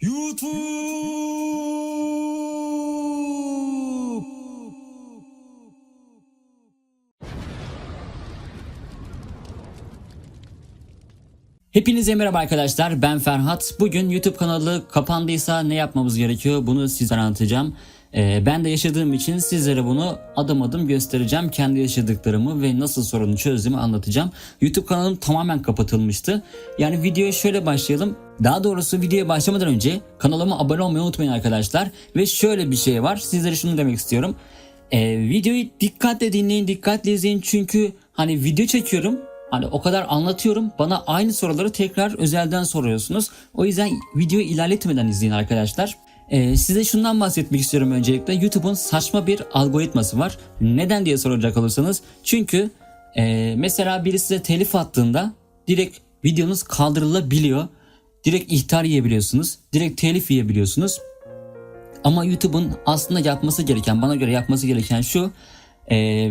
YouTube. Hepinize merhaba arkadaşlar ben Ferhat. Bugün YouTube kanalı kapandıysa ne yapmamız gerekiyor bunu sizlere anlatacağım. Ee, ben de yaşadığım için sizlere bunu adım adım göstereceğim. Kendi yaşadıklarımı ve nasıl sorunu çözdüğümü anlatacağım. YouTube kanalım tamamen kapatılmıştı. Yani videoya şöyle başlayalım. Daha doğrusu videoya başlamadan önce kanalıma abone olmayı unutmayın arkadaşlar. Ve şöyle bir şey var sizlere şunu demek istiyorum. Ee, videoyu dikkatle dinleyin, dikkatle izleyin çünkü hani video çekiyorum Hani o kadar anlatıyorum. Bana aynı soruları tekrar özelden soruyorsunuz. O yüzden videoyu ilerletmeden izleyin arkadaşlar. Ee, size şundan bahsetmek istiyorum öncelikle. YouTube'un saçma bir algoritması var. Neden diye soracak olursanız. Çünkü e, mesela biri size telif attığında direkt videonuz kaldırılabiliyor. Direkt ihtar yiyebiliyorsunuz. Direkt telif yiyebiliyorsunuz. Ama YouTube'un aslında yapması gereken, bana göre yapması gereken şu. e,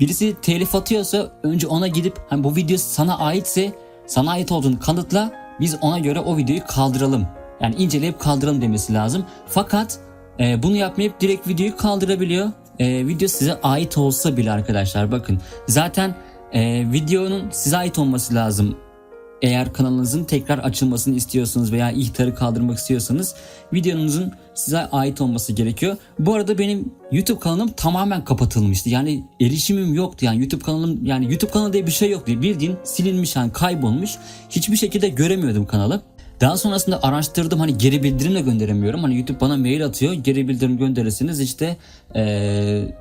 birisi telif atıyorsa önce ona gidip hani bu video sana aitse sana ait olduğunu kanıtla biz ona göre o videoyu kaldıralım. Yani inceleyip kaldıralım demesi lazım. Fakat e, bunu yapmayıp direkt videoyu kaldırabiliyor. E, video size ait olsa bile arkadaşlar bakın. Zaten e, videonun size ait olması lazım eğer kanalınızın tekrar açılmasını istiyorsanız veya ihtarı kaldırmak istiyorsanız videonuzun size ait olması gerekiyor. Bu arada benim YouTube kanalım tamamen kapatılmıştı. Yani erişimim yoktu. Yani YouTube kanalım yani YouTube kanalı diye bir şey yoktu. Bildiğin silinmiş yani kaybolmuş. Hiçbir şekilde göremiyordum kanalı. Daha sonrasında araştırdım hani geri bildirim de gönderemiyorum. Hani YouTube bana mail atıyor. Geri bildirim gönderirseniz işte eee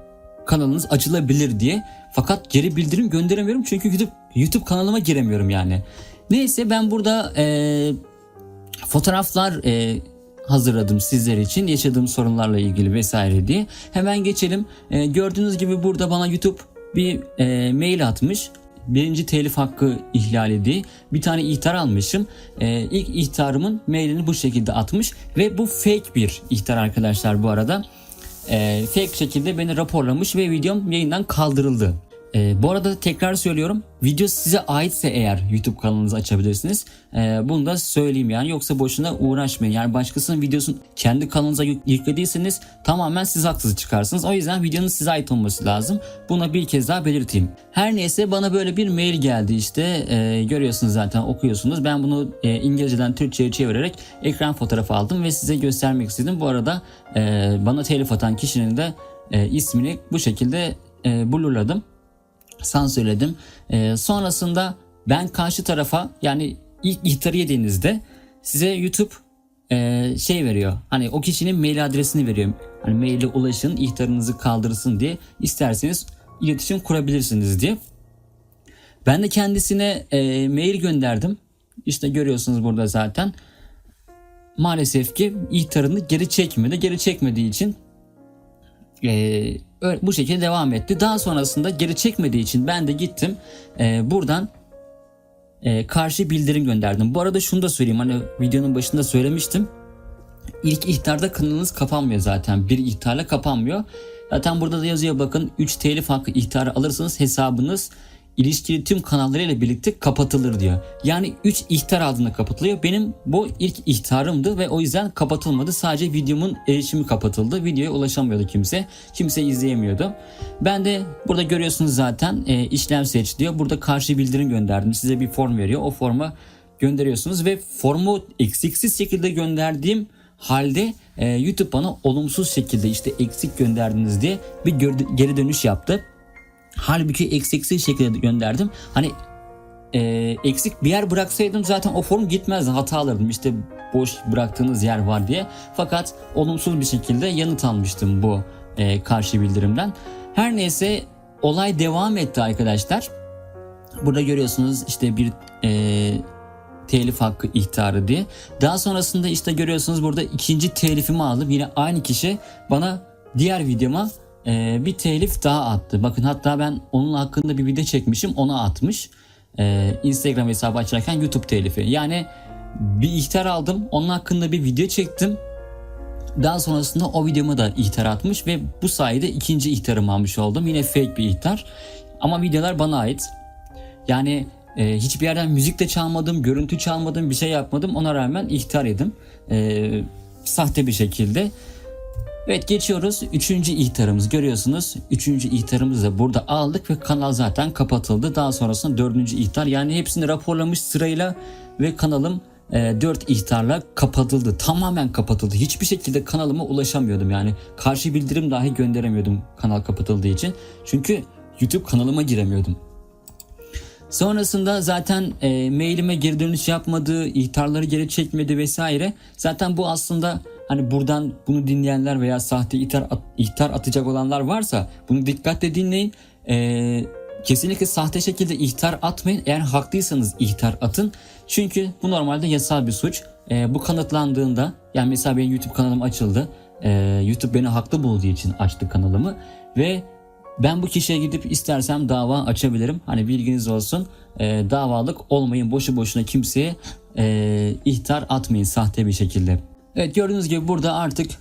kanalınız açılabilir diye. Fakat geri bildirim gönderemiyorum çünkü YouTube, YouTube kanalıma giremiyorum yani. Neyse ben burada e, fotoğraflar e, hazırladım sizler için yaşadığım sorunlarla ilgili vesaire diye. Hemen geçelim. E, gördüğünüz gibi burada bana YouTube bir e, mail atmış. Birinci telif hakkı ihlali bir tane ihtar almışım. E, ilk ihtarımın mailini bu şekilde atmış ve bu fake bir ihtar arkadaşlar bu arada e, fake şekilde beni raporlamış ve videom yayından kaldırıldı. E, bu arada tekrar söylüyorum video size aitse eğer YouTube kanalınızı açabilirsiniz. E, bunu da söyleyeyim yani yoksa boşuna uğraşmayın. Yani başkasının videosunu kendi kanalınıza yük- yüklediyseniz tamamen siz haksız çıkarsınız. O yüzden videonun size ait olması lazım. Buna bir kez daha belirteyim. Her neyse bana böyle bir mail geldi işte E, görüyorsunuz zaten okuyorsunuz. Ben bunu e, İngilizceden Türkçe'ye çevirerek ekran fotoğrafı aldım ve size göstermek istedim. Bu arada e, bana telif atan kişinin de e, ismini bu şekilde e, blurladım sansürledim. Ee, sonrasında ben karşı tarafa yani ilk ihtarı yediğinizde size YouTube e, şey veriyor. Hani o kişinin mail adresini veriyor. Hani maile ulaşın ihtarınızı kaldırsın diye isterseniz iletişim kurabilirsiniz diye. Ben de kendisine e, mail gönderdim. İşte görüyorsunuz burada zaten. Maalesef ki ihtarını geri çekmedi. Geri çekmediği için öyle- bu şekilde devam etti. Daha sonrasında geri çekmediği için ben de gittim e, buradan e, karşı bildirim gönderdim. Bu arada şunu da söyleyeyim hani videonun başında söylemiştim. İlk ihtarda kanalınız kapanmıyor zaten. Bir ihtarla kapanmıyor. Zaten burada da yazıyor bakın 3 telif hakkı ihtarı alırsanız hesabınız ilişkili tüm kanallarıyla birlikte kapatılır diyor. Yani 3 ihtar aldığında kapatılıyor. Benim bu ilk ihtarımdı ve o yüzden kapatılmadı. Sadece videomun erişimi kapatıldı. Videoya ulaşamıyordu kimse. Kimse izleyemiyordu. Ben de burada görüyorsunuz zaten e, işlem seç diyor. Burada karşı bildirim gönderdim. Size bir form veriyor. O forma gönderiyorsunuz ve formu eksiksiz şekilde gönderdiğim halde e, YouTube bana olumsuz şekilde işte eksik gönderdiniz diye bir geri dönüş yaptı. Halbuki eksiksiz şekilde gönderdim. Hani e, eksik bir yer bıraksaydım zaten o form gitmezdi. Hata alırdım işte boş bıraktığınız yer var diye. Fakat olumsuz bir şekilde yanıt almıştım bu e, karşı bildirimden. Her neyse olay devam etti arkadaşlar. Burada görüyorsunuz işte bir e, telif hakkı ihtarı diye. Daha sonrasında işte görüyorsunuz burada ikinci telifimi aldım. Yine aynı kişi bana diğer videoma e, bir telif daha attı. Bakın hatta ben onun hakkında bir video çekmişim ona atmış. E, Instagram hesabı açarken YouTube telifi. Yani bir ihtar aldım. Onun hakkında bir video çektim. Daha sonrasında o videoma da ihtar atmış ve bu sayede ikinci ihtarımı almış oldum. Yine fake bir ihtar. Ama videolar bana ait. Yani E, hiçbir yerden müzik de çalmadım, görüntü çalmadım, bir şey yapmadım. Ona rağmen ihtar yedim. E, sahte bir şekilde. Evet geçiyoruz. Üçüncü ihtarımız görüyorsunuz. Üçüncü ihtarımızı da burada aldık ve kanal zaten kapatıldı. Daha sonrasında dördüncü ihtar. Yani hepsini raporlamış sırayla ve kanalım e, 4 ihtarla kapatıldı. Tamamen kapatıldı. Hiçbir şekilde kanalıma ulaşamıyordum. Yani karşı bildirim dahi gönderemiyordum kanal kapatıldığı için. Çünkü YouTube kanalıma giremiyordum. Sonrasında zaten e, mailime geri dönüş yapmadı, ihtarları geri çekmedi vesaire. Zaten bu aslında hani buradan bunu dinleyenler veya sahte ihtar, ihtar atacak olanlar varsa bunu dikkatle dinleyin. E, kesinlikle sahte şekilde ihtar atmayın. Eğer haklıysanız ihtar atın. Çünkü bu normalde yasal bir suç. E, bu kanıtlandığında yani mesela benim YouTube kanalım açıldı. E, YouTube beni haklı bulduğu için açtı kanalımı ve ben bu kişiye gidip istersem dava açabilirim. Hani bilginiz olsun. Ee, davalık olmayın. Boşu boşuna kimseye e, ihtar atmayın sahte bir şekilde. Evet gördüğünüz gibi burada artık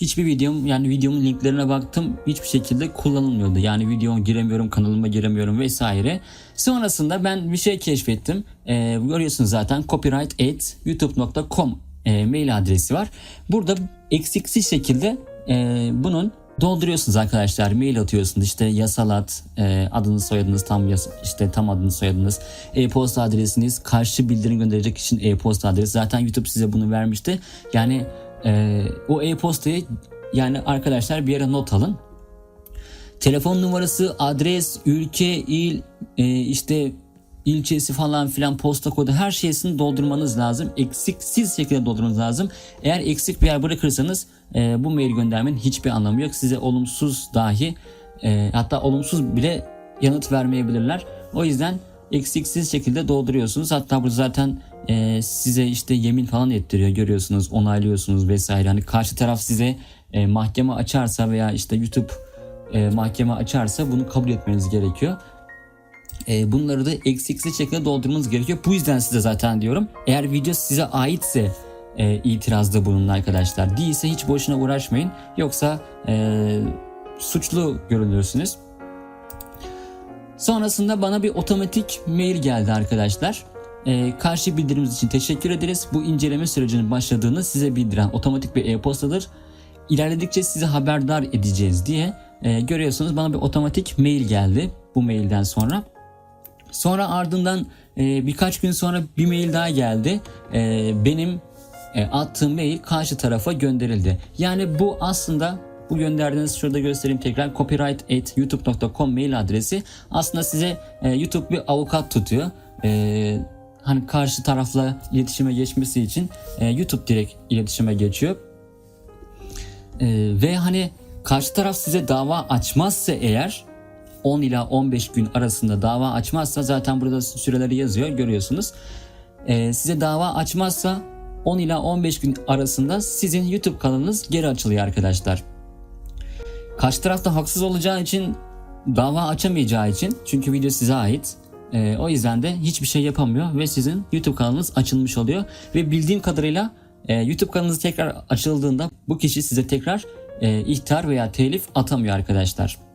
hiçbir videom yani videomun linklerine baktım hiçbir şekilde kullanılmıyordu. Yani videoma giremiyorum, kanalıma giremiyorum vesaire. Sonrasında ben bir şey keşfettim. Ee, görüyorsunuz zaten copyright@youtube.com e, mail adresi var. Burada eksiksiz şekilde e, bunun dolduruyorsunuz arkadaşlar. Mail atıyorsunuz işte yasalat, e, adınız soyadınız tam yas- işte tam adınız soyadınız, e-posta adresiniz, karşı bildirim gönderecek kişinin e-posta adresi. Zaten YouTube size bunu vermişti. Yani e, o e-postayı yani arkadaşlar bir yere not alın. Telefon numarası, adres, ülke, il, e, işte ilçesi falan filan posta kodu her şeysini doldurmanız lazım. Eksiksiz şekilde doldurmanız lazım. Eğer eksik bir yer bırakırsanız e, bu mail göndermenin hiçbir anlamı yok. Size olumsuz dahi e, hatta olumsuz bile yanıt vermeyebilirler. O yüzden eksiksiz şekilde dolduruyorsunuz. Hatta burada zaten e, size işte yemin falan ettiriyor görüyorsunuz onaylıyorsunuz vesaire. Hani karşı taraf size e, mahkeme açarsa veya işte YouTube e, mahkeme açarsa bunu kabul etmeniz gerekiyor. E, bunları da eksiksiz şekilde doldurmanız gerekiyor. Bu yüzden size zaten diyorum. Eğer video size aitse e, itirazda bulunun arkadaşlar. Değilse hiç boşuna uğraşmayın. Yoksa e, suçlu görülürsünüz. Sonrasında bana bir otomatik mail geldi arkadaşlar. E, karşı bildiriminiz için teşekkür ederiz. Bu inceleme sürecinin başladığını size bildiren otomatik bir e-postadır. İlerledikçe sizi haberdar edeceğiz diye e, görüyorsunuz bana bir otomatik mail geldi bu mailden sonra. Sonra ardından e, birkaç gün sonra bir mail daha geldi. E, benim e, attığım mail karşı tarafa gönderildi. Yani bu aslında bu gönderdiğiniz şurada göstereyim tekrar copyright@youtube.com mail adresi aslında size e, YouTube bir avukat tutuyor. E, hani karşı tarafla iletişime geçmesi için e, YouTube direkt iletişime geçiyor. E, ve hani karşı taraf size dava açmazsa eğer 10 ila 15 gün arasında dava açmazsa zaten burada süreleri yazıyor görüyorsunuz. Ee, size dava açmazsa 10 ila 15 gün arasında sizin YouTube kanalınız geri açılıyor arkadaşlar. Karşı tarafta haksız olacağı için dava açamayacağı için çünkü video size ait. Ee, o yüzden de hiçbir şey yapamıyor ve sizin YouTube kanalınız açılmış oluyor. Ve bildiğim kadarıyla e, YouTube kanalınız tekrar açıldığında bu kişi size tekrar e, ihtar veya telif atamıyor arkadaşlar.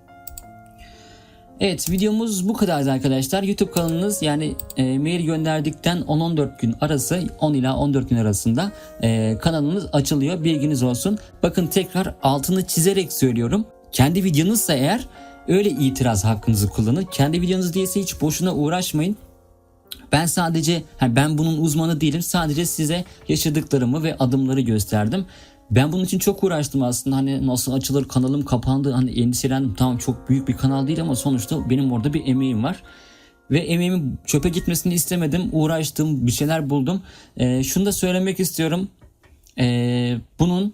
Evet videomuz bu kadardı arkadaşlar. YouTube kanalınız yani e, mail gönderdikten 10-14 gün arası 10 ila 14 gün arasında e, kanalınız açılıyor. Bilginiz olsun. Bakın tekrar altını çizerek söylüyorum. Kendi videonuzsa eğer öyle itiraz hakkınızı kullanın. Kendi videonuz değilse hiç boşuna uğraşmayın. Ben sadece ben bunun uzmanı değilim. Sadece size yaşadıklarımı ve adımları gösterdim. Ben bunun için çok uğraştım aslında. Hani nasıl açılır kanalım kapandı hani endişelendim. Tamam çok büyük bir kanal değil ama sonuçta benim orada bir emeğim var. Ve emeğimin çöpe gitmesini istemedim uğraştım bir şeyler buldum. Ee, şunu da söylemek istiyorum. Ee, bunun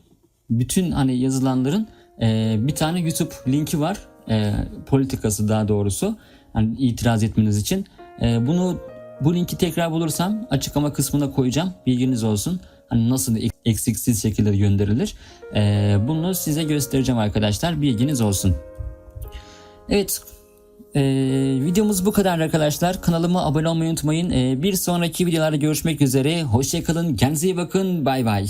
bütün hani yazılanların e, bir tane YouTube linki var. Ee, politikası daha doğrusu. Hani itiraz etmeniz için. Ee, bunu bu linki tekrar bulursam açıklama kısmına koyacağım. Bilginiz olsun. Hani nasıl eksiksiz şekilde gönderilir. Ee, bunu size göstereceğim arkadaşlar. Bilginiz olsun. Evet. Ee, videomuz bu kadar arkadaşlar. Kanalıma abone olmayı unutmayın. Ee, bir sonraki videolarda görüşmek üzere. Hoşçakalın. Kendinize iyi bakın. Bay bay.